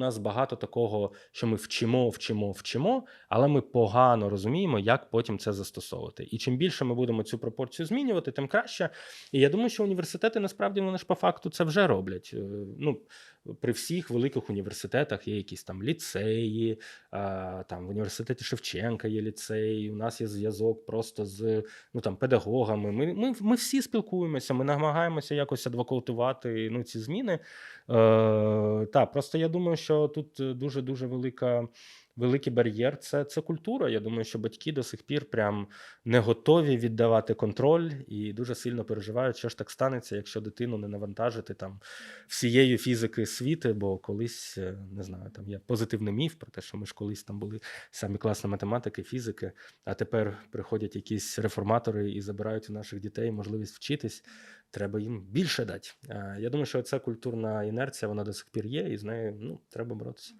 У нас багато такого, що ми вчимо, вчимо, вчимо, але ми погано розуміємо, як потім це застосовувати. І чим більше ми будемо цю пропорцію змінювати, тим краще. І я думаю, що університети насправді вони ж по факту це вже роблять. Е, Ну, при всіх великих університетах є якісь там ліцеї, там в університеті Шевченка є ліцей. У нас є зв'язок просто з ну там педагогами. Ми, ми, ми всі спілкуємося, ми намагаємося якось адвокатувати ну, ці зміни. Е, та, просто я думаю, що тут дуже дуже велика. Великий бар'єр це, це культура. Я думаю, що батьки до сих пір прям не готові віддавати контроль і дуже сильно переживають, що ж так станеться, якщо дитину не навантажити там всією фізики світу, бо колись е, не знаю, там є позитивний міф про те, що ми ж колись там були самі класні математики, фізики, а тепер приходять якісь реформатори і забирають у наших дітей можливість вчитись. Треба їм більше дати. Е, Я думаю, що ця культурна інерція вона до сих пір є, і з нею ну треба боротися.